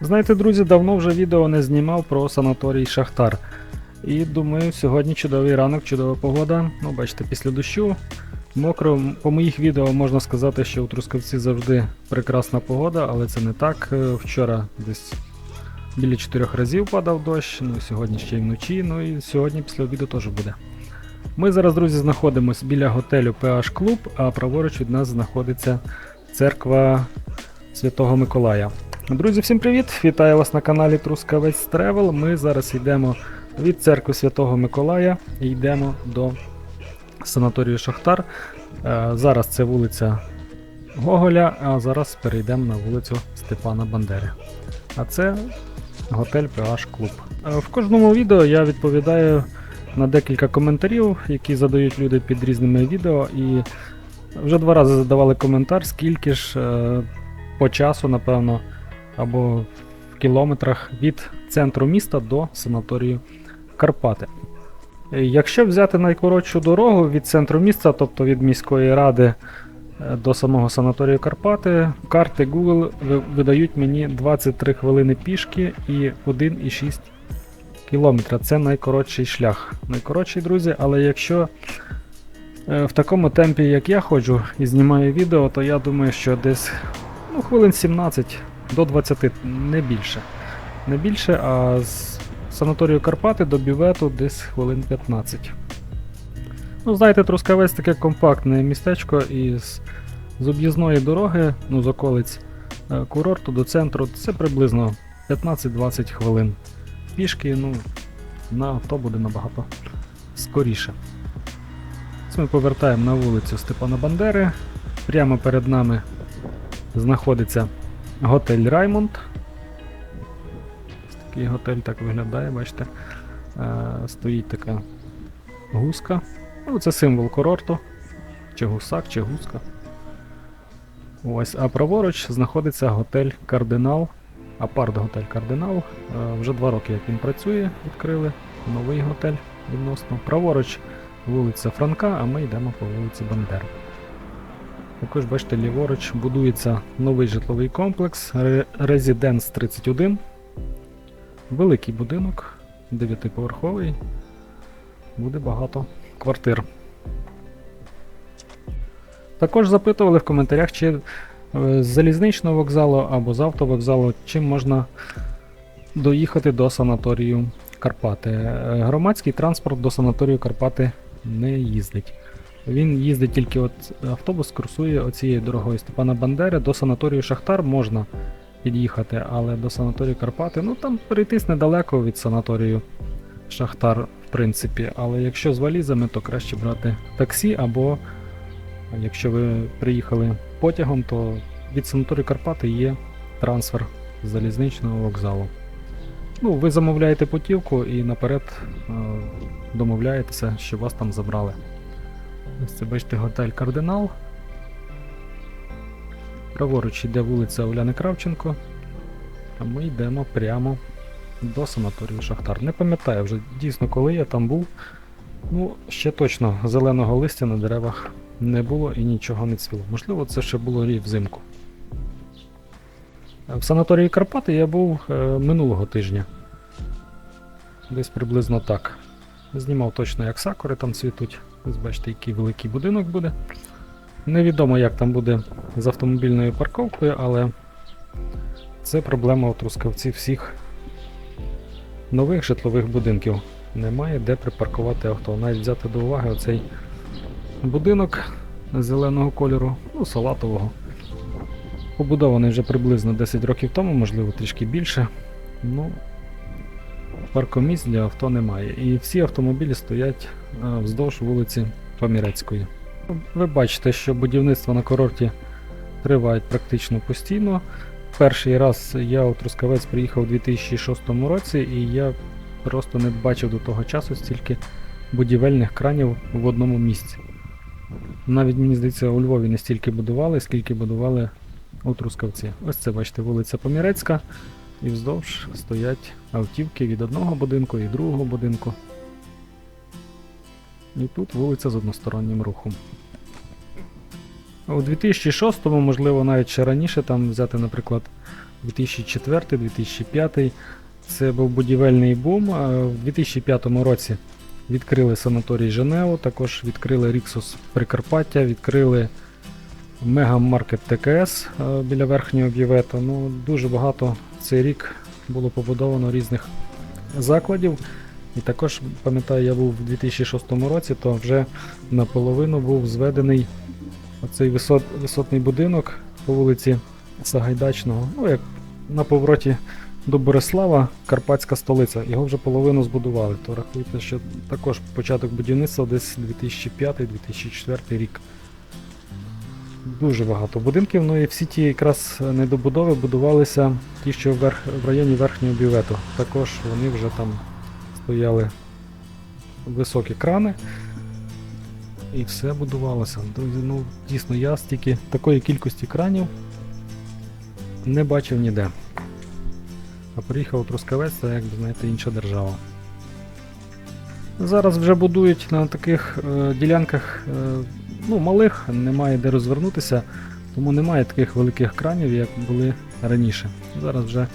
Знаєте, друзі, давно вже відео не знімав про санаторій Шахтар. І думаю, сьогодні чудовий ранок, чудова погода. Ну, бачите, після дощу. Мокро, по моїх відео можна сказати, що у Трускавці завжди прекрасна погода, але це не так. Е, Вчора десь біля 4 разів падав дощ, ну сьогодні ще й вночі, ну і сьогодні після обіду теж буде. Ми зараз, друзі, знаходимося біля готелю PH Club, а праворуч від нас знаходиться церква Святого Миколая. Друзі, всім привіт! Вітаю вас на каналі Трускавець Тревел. Ми зараз йдемо від церкви Святого Миколая і йдемо до санаторію Шахтар. Е, Зараз це вулиця Гоголя, а зараз перейдемо на вулицю Степана Бандери. А це готель PH Club. Е, В кожному відео я відповідаю на декілька коментарів, які задають люди під різними відео. І вже два рази задавали коментар, скільки ж е, по часу, напевно, або в кілометрах від центру міста до санаторію Карпати. Е, Якщо взяти найкоротшу дорогу від центру міста, тобто від міської ради е, до самого санаторію Карпати, карти Google видають мені 23 хвилини пішки і 1,6 кілометра. Це найкоротший шлях. Найкоротший, друзі, але якщо е, в такому темпі, як я ходжу і знімаю відео, то я думаю, що десь ну, хвилин 17 до 20, не більше. Не більше, а з санаторію Карпати до бювету десь хвилин 15. Ну, знаєте, Трускавець таке компактне містечко і з, об'їзної дороги, ну, з околиць е, курорту до центру, це приблизно 15-20 хвилин. Пішки, ну, на авто буде набагато скоріше. Ось Ми повертаємо на вулицю Степана Бандери. Прямо перед нами знаходиться готель Раймонд. Такий готель так виглядає, бачите. Е, стоїть така гуска. Ну, це символ курорту. Чи гусак, чи гуска. Ось, а праворуч знаходиться готель Кардинал. Апарт-готель Кардинал. Е, вже два роки, як він працює, відкрили. Новий готель відносно. Праворуч вулиця Франка, а ми йдемо по вулиці Бандери. Також бачите, ліворуч будується новий житловий комплекс Residence 31. Великий будинок, 9-поверховий. Буде багато квартир. Також запитували в коментарях, чи е, з залізничного вокзалу або з автовокзалу, чим можна доїхати до санаторію Карпати. Е, Громадський транспорт до санаторію Карпати не їздить. Він їздить тільки от автобус курсує оцією дорогою Степана Бандери. До санаторію Шахтар можна під'їхати, але до санаторію Карпати, ну там перейтись недалеко від санаторію Шахтар, в принципі. Але якщо з валізами, то краще брати таксі, або якщо ви приїхали потягом, то від санаторію Карпати є трансфер з залізничного вокзалу. Ну, ви замовляєте путівку і наперед е, домовляєтеся, що вас там забрали. Ось це бачите готель Кардинал. Праворуч йде вулиця Оляни Кравченко. А ми йдемо прямо до санаторію Шахтар. Не пам'ятаю вже дійсно, коли я там був. Ну, ще точно зеленого листя на деревах не було і нічого не цвіло. Можливо, це ще було і взимку. В санаторії Карпати я був е, минулого тижня. Десь приблизно так. Знімав точно, як сакури там цвітуть. Ось бачите, який великий будинок буде. Невідомо, як там буде з автомобільною парковкою, але це проблема у трускавці всіх нових житлових будинків. Немає де припаркувати авто. Навіть взяти до уваги оцей будинок зеленого кольору, ну, салатового. Побудований вже приблизно 10 років тому, можливо, трішки більше. Ну, паркомісць для авто немає. І всі автомобілі стоять е, вздовж вулиці Помірецької. Ви бачите, що будівництво на курорті тривають практично постійно. Перший раз я у Трускавець приїхав у 2006 році, і я просто не бачив до того часу стільки будівельних кранів в одному місці. Навіть мені здається, у Львові не стільки будували, скільки будували у Трускавці. Ось це бачите, вулиця Помірецька. І вздовж стоять автівки від одного будинку і другого будинку. І тут вулиця з одностороннім рухом. У 2006-му, можливо, навіть ще раніше там взяти, наприклад, 2004-2005. Це був будівельний бум. В 2005 році відкрили санаторій Женеву, також відкрили Ріксус Прикарпаття, відкрили Мегамаркет ТКС е, біля верхнього бювета. Ну, дуже багато цей рік було побудовано різних закладів. І також, пам'ятаю, я був в 2006 році, то вже наполовину був зведений оцей висот, висотний будинок по вулиці Сагайдачного. Ну, як на повороті до Борислава, Карпатська столиця. Його вже половину збудували. То рахуйте, що також початок будівництва десь 2005-2004 рік. Дуже багато будинків, ну і всі ті якраз недобудови будувалися ті, що вверх, в районі верхнього бювету. Також вони вже там стояли високі крани. І все будувалося. Друзі, ну дійсно я стільки такої кількості кранів не бачив ніде. А приїхав Трускавець, це якби знаєте, інша держава. Зараз вже будують на таких е, ділянках е, ну, малих, немає де розвернутися, тому немає таких великих кранів, як були раніше. Зараз вже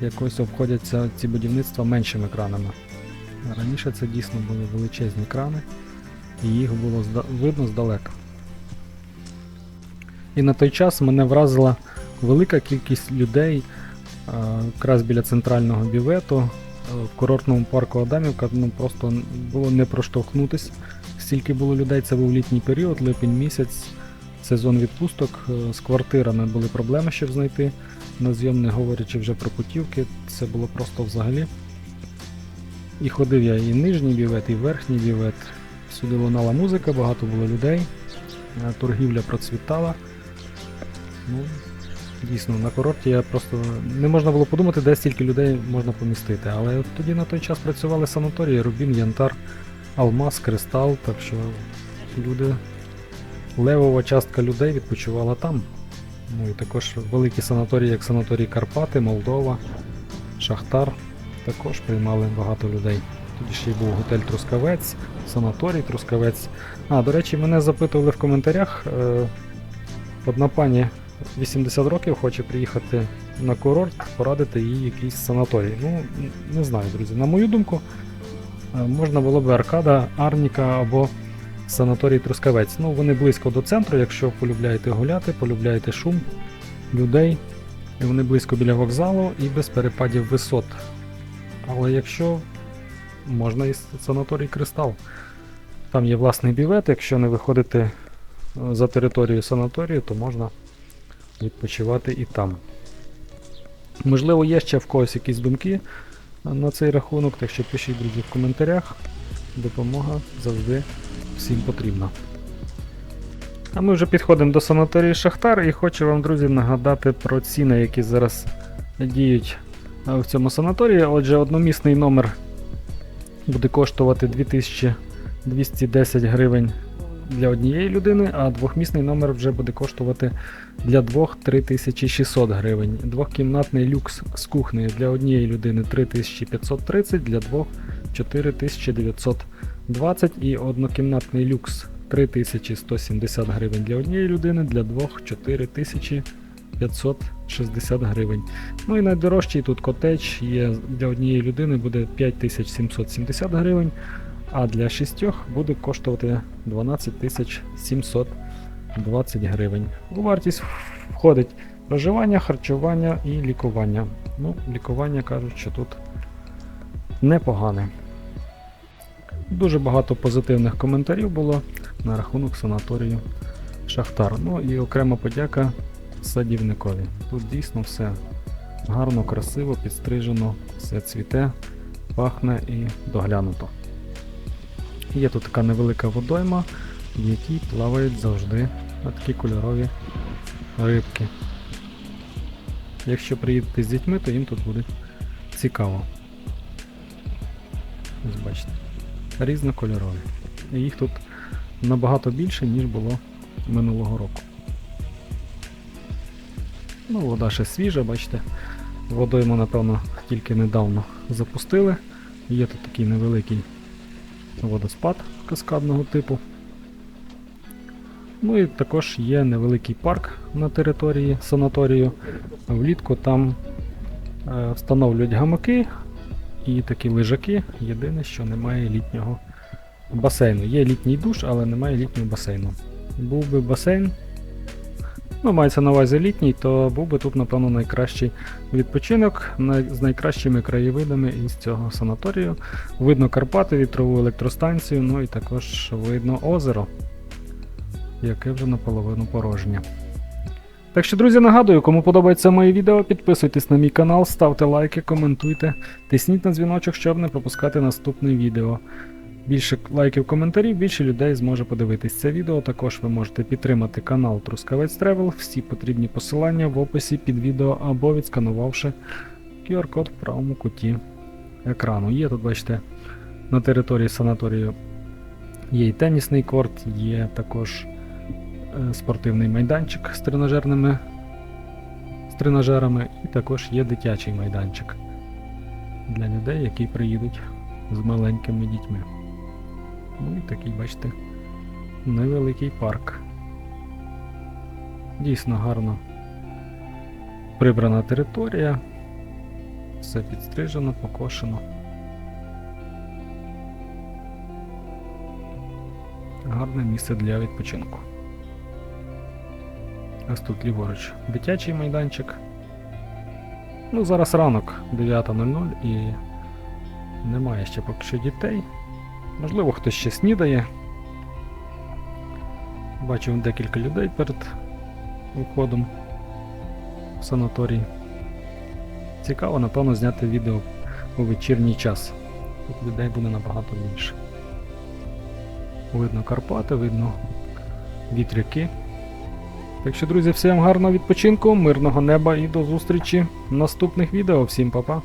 якось обходяться ці будівництва меншими кранами. Раніше це дійсно були величезні крани, і їх було видно здалека. І на той час мене вразила велика кількість людей е, якраз біля центрального бювету е, в курортному парку Адамівка ну, просто було не проштовхнутись. Стільки було людей, це був літній період, липень місяць, сезон відпусток. е, З квартирами були проблеми, щоб знайти на зйом, не говорячи вже про путівки. Це було просто взагалі. І ходив я і нижній бювет, і верхній бювет. Сюди лунала музика, багато було людей, е, торгівля процвітала. Ну, дійсно, на курорті я просто не можна було подумати, де стільки людей можна помістити. Але от тоді на той час працювали санаторії, Рубін, Янтар, Алмаз, Кристал, так що люди, левова частка людей відпочивала там. Ну і також великі санаторії, як санаторій Карпати, Молдова, Шахтар, також приймали багато людей. Тоді ще й був готель Трускавець, санаторій Трускавець. А, до речі, мене запитували в коментарях. Е, одна пані 80 років хоче приїхати на курорт, порадити їй якийсь санаторій. Ну, не знаю, друзі. На мою думку, можна було б Аркада, Арніка або санаторій Трускавець. Ну, вони близько до центру, якщо полюбляєте гуляти, полюбляєте шум людей. І вони близько біля вокзалу і без перепадів висот. Але якщо можна і санаторій Кристал. Там є власний бівет, якщо не виходити е, за територію санаторію, то можна відпочивати і там. Можливо, є ще в когось якісь думки е, на цей рахунок, так що пишіть, друзі, в коментарях. Допомога завжди всім потрібна. А ми вже підходимо до санаторії Шахтар і хочу вам, друзі, нагадати про ціни, які зараз діють в цьому санаторії. Отже, одномісний номер буде коштувати 2210 гривень для однієї людини, а двохмісний номер вже буде коштувати для двох 3600 гривень. Двохкімнатний люкс з кухнею для однієї людини 3530, для двох 4920 і однокімнатний люкс 3170 гривень для однієї людини, для двох 4560 гривень. Ну і найдорожчий тут котедж є для однієї людини буде 5770 гривень, а для шістьох буде коштувати 12720 гривень. У вартість входить проживання, харчування і лікування. Ну, лікування кажуть, що тут непогане. Дуже багато позитивних коментарів було на рахунок санаторію Шахтар. Ну і окрема подяка садівникові. Тут дійсно все гарно, красиво, підстрижено, все цвіте, пахне і доглянуто. Є тут така невелика водойма, в якій плавають завжди такі кольорові рибки. Якщо приїдете з дітьми, то їм тут буде цікаво. Ось бачите. Різнокольорові. І їх тут набагато більше, ніж було минулого року. Ну, вода ще свіжа, бачите. Водойму, напевно, тільки недавно запустили. Є тут такий невеликий водоспад каскадного типу. Ну і також є невеликий парк на території санаторію. Влітку там е, встановлюють гамаки і такі лежаки. Єдине, що немає літнього басейну. Є літній душ, але немає літнього басейну. Був би басейн, ну, мається на увазі літній, то був би тут, напевно, найкращий відпочинок з найкращими краєвидами із цього санаторію. Видно Карпати, вітрову електростанцію, ну і також видно озеро, яке вже наполовину порожнє. Так що, друзі, нагадую, кому подобається моє відео, підписуйтесь на мій канал, ставте лайки, коментуйте, тисніть на дзвіночок, щоб не пропускати наступне відео. Більше лайків, коментарів, більше людей зможе подивитись це відео. Також ви можете підтримати канал Трускавець Тревел. Всі потрібні посилання в описі під відео або відсканувавши QR-код в правому куті екрану. Є тут, бачите, на території санаторію є і тенісний корт, є також е, спортивний майданчик з тренажерними з тренажерами, і також є дитячий майданчик для людей, які приїдуть з маленькими дітьми. Ну і такий, бачите, невеликий парк. Дійсно гарно прибрана територія, все підстрижено, покошено. Гарне місце для відпочинку. Ось тут ліворуч дитячий майданчик. Ну, зараз ранок 9.00 і немає ще поки що дітей. Можливо, хтось ще снідає. Бачив декілька людей перед входом в санаторій. Цікаво, напевно, зняти відео у вечірній час. Тут людей буде набагато більше. Видно Карпати, видно вітряки. Так що, друзі, всім гарного відпочинку, мирного неба і до зустрічі в наступних відео. Всім па-па!